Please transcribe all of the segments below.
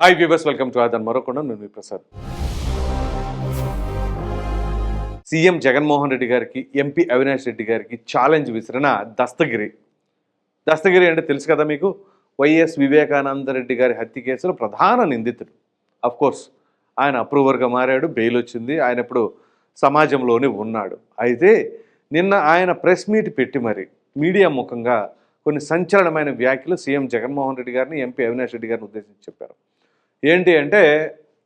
Hi viewers welcome to ఆదన్ మరొకొండ నేను ప్రసాద్ సీఎం జగన్మోహన్ రెడ్డి గారికి ఎంపీ అవినాష్ రెడ్డి గారికి ఛాలెంజ్ విసిరిన దస్తగిరి. దస్తగిరి అంటే తెలుసు కదా మీకు? వైఎస్ వివేకానంద రెడ్డి గారి హత్య కేసులో ప్రధాన నిందితుడు. అఫ్ కోర్స్ ఆయన అప్రూవర్గా మారాడు బెయిల్ వచ్చింది ఆయన ఇప్పుడు సమాజంలోనే ఉన్నాడు. అయితే నిన్న ఆయన ప్రెస్ మీట్ పెట్టి మరి మీడియా ముఖంగా కొన్ని సంచలనమైన వ్యాఖ్యలు సీఎం జగన్మోహన్ రెడ్డి గారిని ఎంపీ అవినాష్ రెడ్డి గారిని ఉద్దేశించి చెప్పారు. ఏంటి అంటే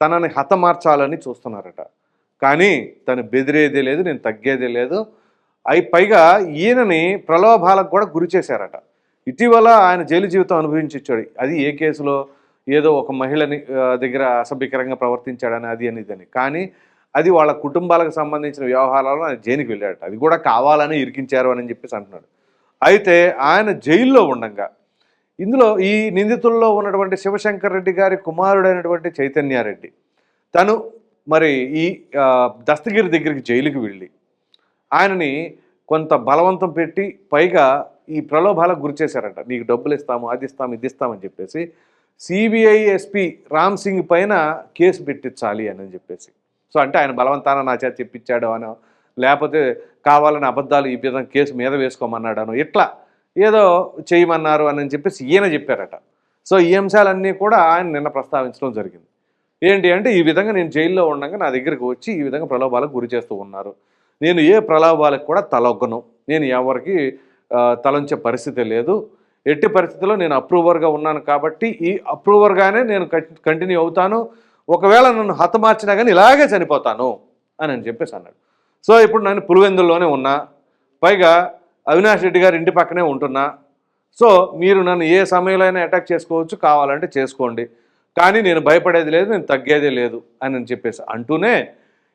తనని హతమార్చాలని చూస్తున్నారట. కానీ తను బెదిరేదే లేదు నేను తగ్గేదే లేదు. అయి పైగా ఈయనని ప్రలోభాలకు కూడా గురి చేశారట. ఇటీవల ఆయన జైలు జీవితం అనుభవించి అది ఏ కేసులో? ఏదో ఒక మహిళని దగ్గర అసభ్యకరంగా ప్రవర్తించాడని అది అని ఇదని కానీ అది వాళ్ళ కుటుంబాలకు సంబంధించిన వ్యవహారాలను ఆయన జైలుకి వెళ్ళాడట. అది కూడా కావాలని ఇరికించారు అని చెప్పేసి అంటున్నాడు. అయితే ఆయన జైల్లో ఉండగా ఇందులో ఈ నిందితుల్లో ఉన్నటువంటి శివశంకర్ రెడ్డి గారి కుమారుడైనటువంటి చైతన్యారెడ్డి. తను మరి ఈ దస్తగిరి దగ్గరికి జైలుకి వెళ్ళి ఆయనని కొంత బలవంతం పెట్టి పైగా ఈ ప్రలోభాలకు గురి చేశారంట. నీకు డబ్బులు ఇస్తాము అది ఇస్తాము ఇది ఇస్తామని చెప్పేసి సిబిఐ ఎస్పీ రామ్ సింగ్ పైన కేసు పెట్టించాలి అని చెప్పేసి. సో అంటే ఆయన బలవంతాన నా చేత చెప్పించాడు అనో లేకపోతే కావాలని అబద్ధాలు ఈ విధంగా కేసు మీద వేసుకోమన్నాడనో ఇట్లా ఏదో చేయమన్నారు అని చెప్పేసి ఈయన చెప్పారట. సో ఈ అంశాలన్నీ కూడా ఆయన నిన్న ప్రస్తావించడం జరిగింది. ఏంటి అంటే ఈ విధంగా నేను జైల్లో ఉండగా నా దగ్గరికి వచ్చి ఈ విధంగా ప్రలోభాలకు గురి చేస్తూ ఉన్నారు. నేను ఏ ప్రలోభాలకు కూడా తలొగ్గను. నేను ఎవరికి తలంచే పరిస్థితి లేదు. ఎట్టి పరిస్థితుల్లో నేను అప్రూవర్గా ఉన్నాను కాబట్టి ఈ అప్రూవర్గానే నేను కంటిన్యూ అవుతాను. ఒకవేళ నన్ను హతమార్చినా కానీ ఇలాగే చనిపోతాను అని అని చెప్పేసి అన్నాడు. సో ఇప్పుడు నేను పులివెందుల్లోనే ఉన్నా. పైగా అవినాష్ రెడ్డి గారి ఇంటి పక్కనే ఉంటున్నా. సో మీరు నన్ను ఏ సమయంలో అయినా అటాక్ చేసుకోవచ్చు కావాలంటే చేసుకోండి. కానీ నేను భయపడేది లేదు నేను తగ్గేదే లేదు అని చెప్పేసి అంటూనే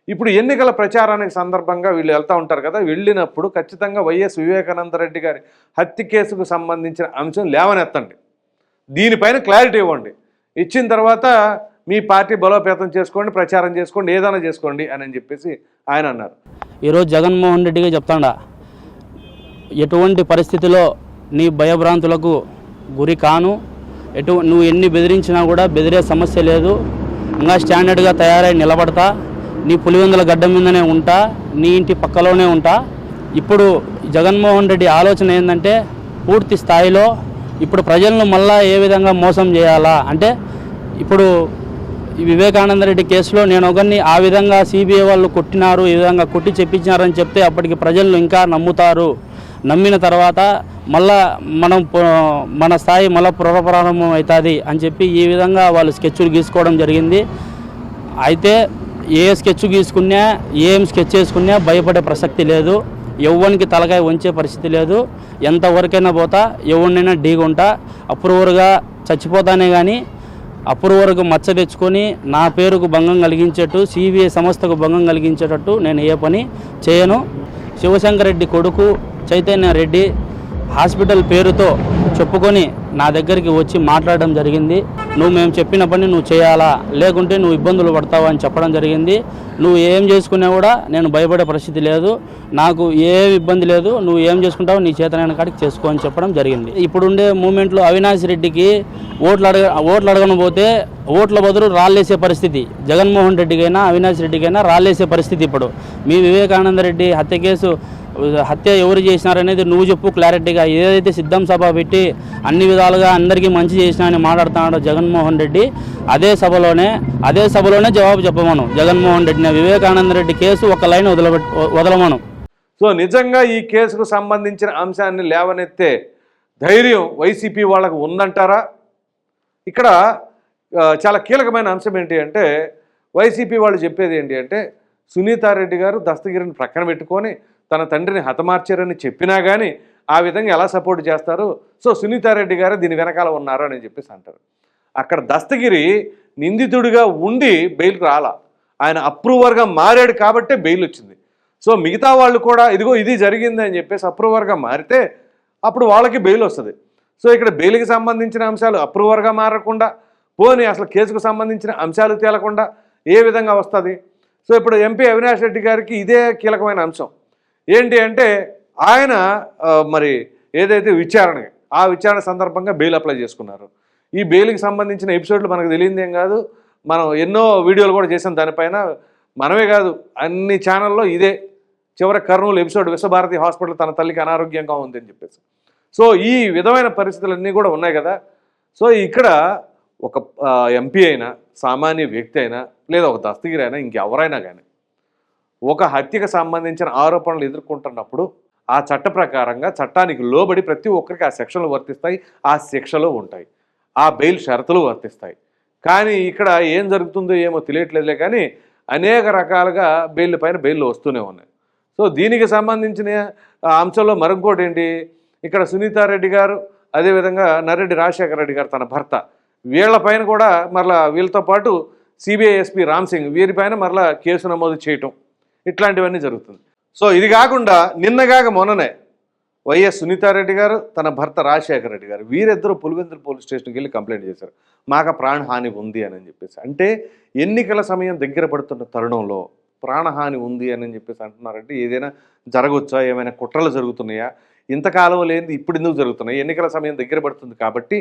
ఇప్పుడు ఎన్నికల ప్రచారానికి సందర్భంగా వీళ్ళు వెళ్తూ ఉంటారు కదా వెళ్ళినప్పుడు ఖచ్చితంగా వైఎస్ వివేకానంద రెడ్డి గారి హత్య కేసుకు సంబంధించిన అంశం లేవనెత్తండి. దీనిపైన క్లారిటీ ఇవ్వండి. ఇచ్చిన తర్వాత మీ పార్టీ బలోపేతం చేసుకోండి ప్రచారం చేసుకోండి ఏదైనా చేసుకోండి అని అని చెప్పేసి ఆయన అన్నారు. ఈరోజు జగన్మోహన్ రెడ్డిగా చెప్తాడా ఎటువంటి పరిస్థితిలో నీ భయభ్రాంతులకు గురి కాను. ఎటు నువ్వు ఎన్ని బెదిరించినా కూడా బెదిరే సమస్య లేదు. ఇంకా స్టాండర్డ్గా తయారై నిలబడతా. నీ పులివెందుల గడ్డ మీదనే ఉంటా. నీ ఇంటి పక్కలోనే ఉంటా. ఇప్పుడు జగన్మోహన్ రెడ్డి ఆలోచన ఏంటంటే పూర్తి స్థాయిలో ఇప్పుడు ప్రజలను మళ్ళా ఏ విధంగా మోసం చేయాలా? అంటే ఇప్పుడు వివేకానంద రెడ్డి కేసులో నేను ఒకరిని ఆ విధంగా సిబిఐ వాళ్ళు కొట్టినారు ఈ విధంగా కొట్టి చెప్పించినారని చెప్తే అప్పటికి ప్రజలు ఇంకా నమ్ముతారు. నమ్మిన తర్వాత మళ్ళా మనం మన స్థాయి మళ్ళీ పునఃప్రారంభం అవుతుంది అని చెప్పి ఈ విధంగా వాళ్ళు స్కెచ్లు గీసుకోవడం జరిగింది. అయితే ఏ స్కెచ్ గీసుకున్నా ఏం స్కెచ్ వేసుకున్నా భయపడే ప్రసక్తి లేదు. ఎవరికి తలకాయ వంచే పరిస్థితి లేదు. ఎంతవరకైనా పోతా ఎవరినైనా ఢీగుంటా అప్రూవర్గా చచ్చిపోతానే కానీ అప్రూవర్కు మచ్చ తెచ్చుకొని నా పేరుకు భంగం కలిగించేట్టు సిబిఐ సంస్థకు భంగం కలిగించేటట్టు నేను ఏ పని చేయను. శివశంకర్ రెడ్డి కొడుకు చైతన్య రెడ్డి హాస్పిటల్ పేరుతో చెప్పుకొని నా దగ్గరికి వచ్చి మాట్లాడడం జరిగింది. నువ్వు మేము చెప్పిన పని నువ్వు చేయాలా? లేకుంటే నువ్వు ఇబ్బందులు పడతావు అని చెప్పడం జరిగింది. నువ్వు ఏం చేసుకున్నా కూడా నేను భయపడే పరిస్థితి లేదు. నాకు ఏ ఇబ్బంది లేదు. నువ్వు ఏం చేసుకుంటావు నీ చేతనైన కాడికి చేసుకో అని చెప్పడం జరిగింది. ఇప్పుడుండే మూమెంట్లో అవినాష్ రెడ్డికి ఓట్లు అడగ ఓట్లు అడగకపోతే ఓట్ల బదులు రాళ్ళేసే పరిస్థితి. జగన్మోహన్ రెడ్డికైనా అవినాష్ రెడ్డికైనా రాళ్ళేసే పరిస్థితి ఇప్పుడు. మీ వివేకానంద రెడ్డి హత్య కేసు హత్య ఎవరు చేసినారనేది నువ్వు చెప్పు క్లారిటీగా. ఏదైతే సిద్ధం సభ పెట్టి అన్ని విధాలుగా అందరికీ మంచి చేసినా అని మాట్లాడుతున్నాడో జగన్మోహన్ రెడ్డి అదే సభలోనే అదే సభలోనే జవాబు చెప్పమను. జగన్మోహన్ రెడ్డిని వివేకానంద రెడ్డి కేసు ఒక లైన్ వదలబెట్ వదలమను. సో నిజంగా ఈ కేసుకు సంబంధించిన అంశాన్ని లేవనెత్తే ధైర్యం వైసీపీ వాళ్ళకు ఉందంటారా? ఇక్కడ చాలా కీలకమైన అంశం ఏంటి అంటే వైసీపీ వాళ్ళు చెప్పేది ఏంటి అంటే సునీతారెడ్డి గారు దస్తగిరిని ప్రక్కన పెట్టుకొని తన తండ్రిని హతమార్చారని చెప్పినా కానీ ఆ విధంగా ఎలా సపోర్ట్ చేస్తారు సో సునీతారెడ్డి గారు దీని వెనకాల ఉన్నారు అని చెప్పేసి అంటారు. అక్కడ దస్తగిరి నిందితుడిగా ఉండి బెయిల్కి రాలా. ఆయన అప్రూవర్గా మారాడు కాబట్టే బెయిల్ వచ్చింది. సో మిగతా వాళ్ళు కూడా ఇదిగో ఇది జరిగింది అని చెప్పేసి అప్రూవర్గా మారితే అప్పుడు వాళ్ళకి బెయిల్ వస్తుంది. సో ఇక్కడ బెయిల్కి సంబంధించిన అంశాలు అప్రూవర్గా మారకుండా పోనీ అసలు కేసుకు సంబంధించిన అంశాలు తేలకుండా ఏ విధంగా వస్తుంది? సో ఇప్పుడు ఎంపీ అవినాష్ రెడ్డి గారికి ఇదే కీలకమైన అంశం. ఏంటి అంటే ఆయన మరి ఏదైతే విచారణ ఆ విచారణ సందర్భంగా బెయిల్ అప్లై చేసుకున్నారు. ఈ బెయిల్కి సంబంధించిన ఎపిసోడ్లు మనకు తెలియదు ఏం కాదు. మనం ఎన్నో వీడియోలు కూడా చేసాం దానిపైన. మనమే కాదు అన్ని ఛానల్లో ఇదే. చివరి కర్నూలు ఎపిసోడ్ విశ్వభారతి హాస్పిటల్ తన తల్లికి అనారోగ్యంగా ఉంది అని చెప్పేసి. సో ఈ విధమైన పరిస్థితులన్నీ కూడా ఉన్నాయి కదా. సో ఇక్కడ ఒక ఎంపీ అయినా సామాన్య వ్యక్తి అయినా లేదా ఒక దస్తగిరి అయినా ఇంకెవరైనా కానీ ఒక హత్యకు సంబంధించిన ఆరోపణలు ఎదుర్కొంటున్నప్పుడు ఆ చట్ట ప్రకారంగా చట్టానికి లోబడి ప్రతి ఒక్కరికి ఆ శిక్షలు వర్తిస్తాయి ఆ శిక్షలు ఉంటాయి ఆ బెయిల్ షరతులు వర్తిస్తాయి. కానీ ఇక్కడ ఏం జరుగుతుందో ఏమో తెలియట్లేదులే కానీ అనేక రకాలుగా బెయిల్ పైన బెయిల్ వస్తూనే ఉన్నాయి. సో దీనికి సంబంధించిన అంశంలో మరొకటి ఏంటి? ఇక్కడ సునీతారెడ్డి గారు అదేవిధంగా నరెడ్డి రాజశేఖర రెడ్డి గారు తన భర్త వీళ్ళపైన కూడా మరలా వీళ్ళతో పాటు సిబిఐ ఎస్పీ రామ్ సింగ్ వీరిపైన మరలా కేసు నమోదు చేయటం. ఇట్లాంటివన్నీ జరుగుతుంది. సో ఇది కాకుండా నిన్నగాక మొన్ననే వైఎస్ సునీతారెడ్డి గారు తన భర్త రాజశేఖర రెడ్డి గారు వీరిద్దరూ పులివెందుల పోలీస్ స్టేషన్కి వెళ్ళి కంప్లైంట్ చేశారు. మాకు ప్రాణహాని ఉంది అని చెప్పేసి. అంటే ఎన్నికల సమయం దగ్గర పడుతున్న తరుణంలో ప్రాణహాని ఉంది అని చెప్పేసి అంటున్నారంటే ఏదైనా జరగవచ్చా ఏమైనా కుట్రలు జరుగుతున్నాయా? ఇంతకాలం లేనిది ఇప్పుడు ఎందుకు జరుగుతున్నాయి? ఎన్నికల సమయం దగ్గర పడుతుంది కాబట్టి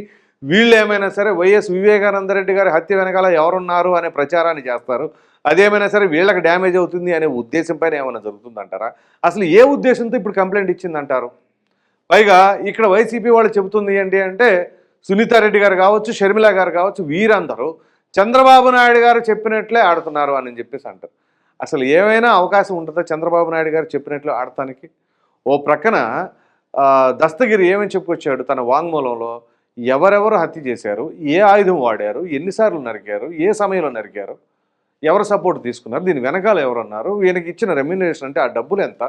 వీళ్ళు ఏమైనా సరే వైఎస్ వివేకానంద రెడ్డి గారి హత్య వెనకాల ఎవరున్నారు అనే ప్రచారాన్ని చేస్తారు. అదేమైనా సరే వీళ్ళకి డ్యామేజ్ అవుతుంది అనే ఉద్దేశం పైన ఏమైనా జరుగుతుందంటారా? అసలు ఏ ఉద్దేశంతో ఇప్పుడు కంప్లైంట్ ఇచ్చిందంటారు? పైగా ఇక్కడ వైసీపీ వాళ్ళు చెబుతుంది ఏంటి అంటే సునీతారెడ్డి గారు కావచ్చు షర్మిల గారు కావచ్చు వీరందరూ చంద్రబాబు నాయుడు గారు చెప్పినట్లే ఆడుతున్నారు అని చెప్పేసి అంటారు. అసలు ఏమైనా అవకాశం ఉంటుందా చంద్రబాబు నాయుడు గారు చెప్పినట్లు ఆడటానికి? ఓ ప్రక్కన దస్తగిరి ఏమని చెప్పుకొచ్చాడు తన వాంగ్మూలంలో? ఎవరెవరు హత్య చేశారు? ఏ ఆయుధం వాడారు? ఎన్నిసార్లు నరికారు? ఏ సమయంలో నరికారు? ఎవరు సపోర్ట్ తీసుకున్నారు? దీని వెనకాల ఎవరున్నారు? వీళ్ళకి ఇచ్చిన రెమ్యునరేషన్ అంటే ఆ డబ్బులు ఎంత?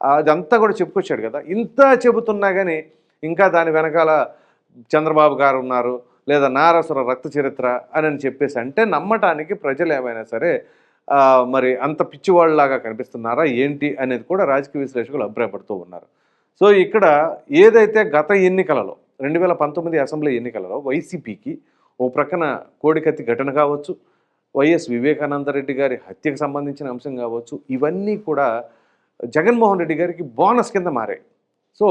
అదంతా కూడా చెప్పుకొచ్చాడు కదా. ఇంత చెబుతున్నా కానీ ఇంకా దాని వెనకాల చంద్రబాబు గారు ఉన్నారు లేదా నారసుర రక్త చరిత్ర అని అని చెప్పేసి అంటే నమ్మటానికి ప్రజలు ఏమైనా సరే మరి అంత పిచ్చివాళ్ళలాగా కనిపిస్తున్నారా? ఏంటి? అనేది కూడా రాజకీయ విశ్లేషకులు అభిప్రాయపడుతూ ఉన్నారు. సో ఇక్కడ ఏదైతే గత ఎన్నికలలో రెండు వేల పంతొమ్మిది అసెంబ్లీ ఎన్నికలలో వైసీపీకి ఓ ప్రక్కన కోడికత్తి ఘటన కావచ్చు వైఎస్ వివేకానంద రెడ్డి గారి హత్యకు సంబంధించిన అంశం కావచ్చు ఇవన్నీ కూడా జగన్మోహన్ రెడ్డి గారికి బోనస్ కింద మారాయి. సో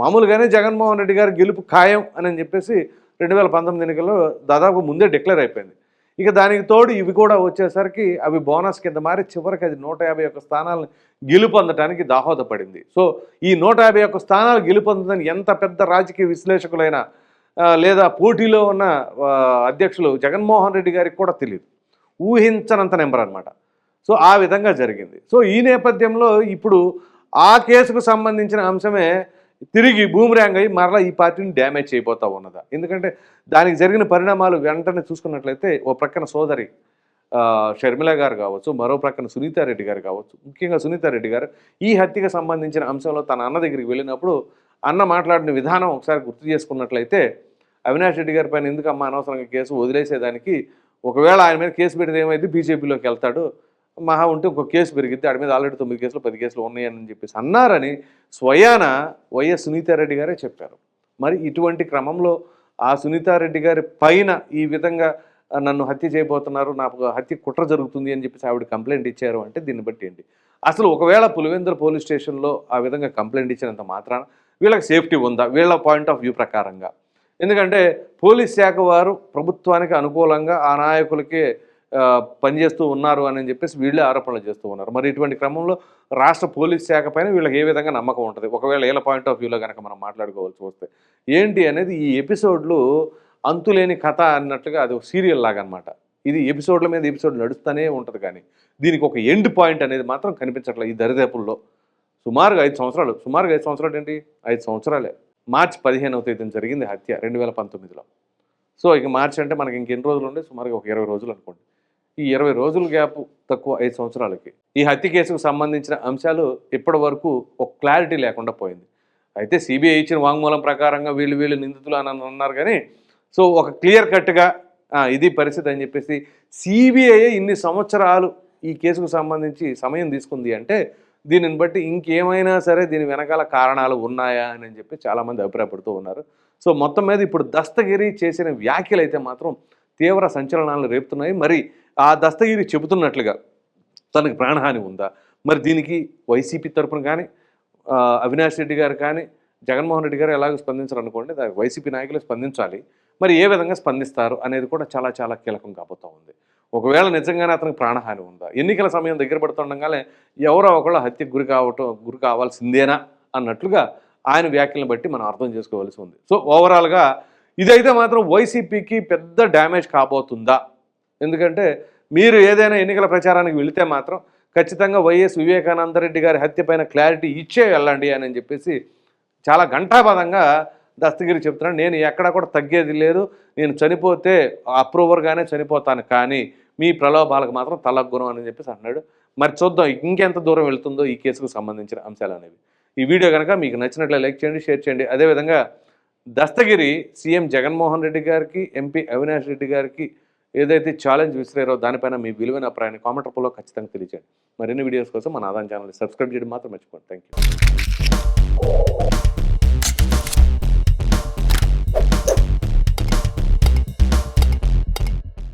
మామూలుగానే జగన్మోహన్ రెడ్డి గారి గెలుపు ఖాయం అని చెప్పేసి రెండు వేల పంతొమ్మిది ఎన్నికల్లో దాదాపు ముందే డిక్లేర్ అయిపోయింది. ఇక దానికి తోడు ఇవి కూడా వచ్చేసరికి అవి బోనస్ కింద మారి చివరికి అది నూట యాభై ఒక్క స్థానాలను గెలుపొందటానికి దాహోదపడింది. సో ఈ నూట యాభై ఒక్క స్థానాలు గెలుపొందని ఎంత పెద్ద రాజకీయ విశ్లేషకులైన లేదా పోటీలో ఉన్న అధ్యక్షులు జగన్మోహన్ రెడ్డి గారికి కూడా తెలియదు ఊహించనంత నెంబర్ అనమాట సో ఆ విధంగా జరిగింది. సో ఈ నేపథ్యంలో ఇప్పుడు ఆ కేసుకు సంబంధించిన అంశమే తిరిగి బూమరాంగ్ అయ్యి మరలా ఈ పార్టీని డ్యామేజ్ చేయబోతా ఉన్నదా? ఎందుకంటే దానికి జరిగిన పరిణామాలు వెంటనే చూసుకున్నట్లయితే ఓ ప్రక్కన సోదరి షర్మిల గారు కావచ్చు మరో ప్రక్కన సునీతారెడ్డి గారు కావచ్చు ముఖ్యంగా సునీతారెడ్డి గారు ఈ హత్యకు సంబంధించిన అంశంలో తన అన్న దగ్గరికి వెళ్ళినప్పుడు అన్న మాట్లాడిన విధానం ఒకసారి గుర్తు చేసుకున్నట్లయితే అవినాష్ రెడ్డి గారి పైన ఎందుకు అమ్మ అనవసరంగా కేసు వదిలేసేదానికి ఒకవేళ ఆయన మీద కేసు పెడితే ఏమైతే బీజేపీలోకి వెళ్తాడు. మహా ఉంటే ఒక కేసు పెరిగింది ఆడి మీద ఆల్రెడీ తొమ్మిది కేసులు పది కేసులు ఉన్నాయని చెప్పేసి అన్నారని స్వయాన వైఎస్ సునీతారెడ్డి గారే చెప్పారు. మరి ఇటువంటి క్రమంలో ఆ సునీతారెడ్డి గారి పైన ఈ విధంగా నన్ను హత్య చేయబోతున్నారు నాకు హత్య కుట్ర జరుగుతుంది అని చెప్పేసి ఆవిడ కంప్లైంట్ ఇచ్చారు అంటే దీన్ని బట్టి ఏంటి అసలు ఒకవేళ పులివెందుల పోలీస్ స్టేషన్లో ఆ విధంగా కంప్లైంట్ ఇచ్చినంత మాత్రాన వీళ్ళకి సేఫ్టీ ఉందా? వీళ్ళ పాయింట్ ఆఫ్ వ్యూ ప్రకారంగా. ఎందుకంటే పోలీస్ శాఖ వారు ప్రభుత్వానికి అనుకూలంగా ఆ నాయకులకి పనిచేస్తూ ఉన్నారు అని చెప్పేసి వీళ్ళే ఆరోపణలు చేస్తూ ఉన్నారు. మరి ఇటువంటి క్రమంలో రాష్ట్ర పోలీస్ శాఖ పైన వీళ్ళకి ఏ విధంగా నమ్మకం ఉంటుంది? ఒకవేళ ఏళ్ళ పాయింట్ ఆఫ్ వ్యూలో కనుక మనం మాట్లాడుకోవాల్సి వస్తే ఏంటి అనేది ఈ ఎపిసోడ్లు అంతులేని కథ అన్నట్లుగా అది ఒక సీరియల్ లాగా అనమాట ఇది ఎపిసోడ్ల మీద ఎపిసోడ్ నడుస్తూనే ఉంటుంది కానీ దీనికి ఒక ఎండ్ పాయింట్ అనేది మాత్రం కనిపించట్లేదు ఈ దరిదాపుల్లో. సుమారుగా ఐదు సంవత్సరాలు. సుమారుగా ఐదు సంవత్సరాలు ఏంటి? ఐదు సంవత్సరాలే. మార్చి పదిహేనవ తేదీన జరిగింది హత్య రెండు వేల పంతొమ్మిదిలో. సో ఇక మార్చి అంటే మనకి ఇంకెన్ని రోజులు ఉండే? సుమారుగా ఒక ఇరవై రోజులు అనుకోండి. ఈ ఇరవై రోజుల గ్యాప్ తక్కువ ఐదు సంవత్సరాలకి. ఈ హత్య కేసుకు సంబంధించిన అంశాలు ఇప్పటి వరకు ఒక క్లారిటీ లేకుండా పోయింది. అయితే సిబిఐ ఇచ్చిన వాంగ్మూలం ప్రకారంగా వీళ్ళు వీళ్ళు నిందితులు అని అన్నారు కానీ సో ఒక క్లియర్ కట్గా ఇది పరిస్థితి అని చెప్పేసి సిబిఐ ఇన్ని సంవత్సరాలు ఈ కేసుకు సంబంధించి సమయం తీసుకుంది అంటే దీనిని బట్టి ఇంకేమైనా సరే దీని వెనకాల కారణాలు ఉన్నాయా అని చెప్పి చాలామంది అభిప్రాయపడుతూ ఉన్నారు. సో మొత్తం మీద ఇప్పుడు దస్తగిరి చేసిన వ్యాఖ్యలు అయితే మాత్రం తీవ్ర సంచలనాలను రేపుతున్నాయి. మరి ఆ దస్తగిరి చెబుతున్నట్లుగా తనకు ప్రాణహాని ఉందా? మరి దీనికి వైసీపీ తరపున కానీ అవినాష్ రెడ్డి గారు కానీ జగన్మోహన్ రెడ్డి గారు ఎలాగో స్పందించాలనుకోండి దానికి వైసీపీ నాయకులు స్పందించాలి. మరి ఏ విధంగా స్పందిస్తారు అనేది కూడా చాలా చాలా కీలకం కాబోతూ ఉంది. ఒకవేళ నిజంగానే అతనికి ప్రాణహాని ఉందా? ఎన్నికల సమయం దగ్గర పడుతుండగానే ఎవరో ఒకళ్ళు హత్యకు గురి కావటం గురి కావాల్సిందేనా అన్నట్లుగా ఆయన వ్యాఖ్యలను బట్టి మనం అర్థం చేసుకోవాల్సి ఉంది. సో ఓవరాల్గా ఇదైతే మాత్రం వైసీపీకి పెద్ద డ్యామేజ్ కాబోతుందా? ఎందుకంటే మీరు ఏదైనా ఎన్నికల ప్రచారానికి వెళితే మాత్రం ఖచ్చితంగా వైఎస్ వివేకానందరెడ్డి గారి హత్య పైన క్లారిటీ ఇచ్చే వెళ్ళండి అని చెప్పేసి చాలా ఘంటాపదంగా దస్తగిరి చెప్తున్నాను నేను ఎక్కడ కూడా తగ్గేది లేదు. నేను చనిపోతే అప్రూవర్గానే చనిపోతాను కానీ మీ ప్రలోభాలకు మాత్రం తలగ్గురం అని చెప్పేసి అన్నాడు. మరి చూద్దాం ఇంకెంత దూరం వెళ్తుందో ఈ కేసుకు సంబంధించిన అంశాలు అనేవి. ఈ వీడియో కనుక మీకు నచ్చినట్లు లైక్ చేయండి షేర్ చేయండి. అదేవిధంగా దస్తగిరి సీఎం జగన్మోహన్ రెడ్డి గారికి ఎంపీ అవినాష్ రెడ్డి గారికి ఏదైతే ఛాలెంజ్ విసిరారో దానిపైన మీ విలువైన అభిప్రాయాన్ని కామెంట్ రూపంలో ఖచ్చితంగా తెలియజేయండి మరిన్ని వీడియోస్ కోసం మన ఆదాయం ఛానల్ సబ్స్క్రైబ్ చేయడం మాత్రం మర్చిపోండి థ్యాంక్ యూ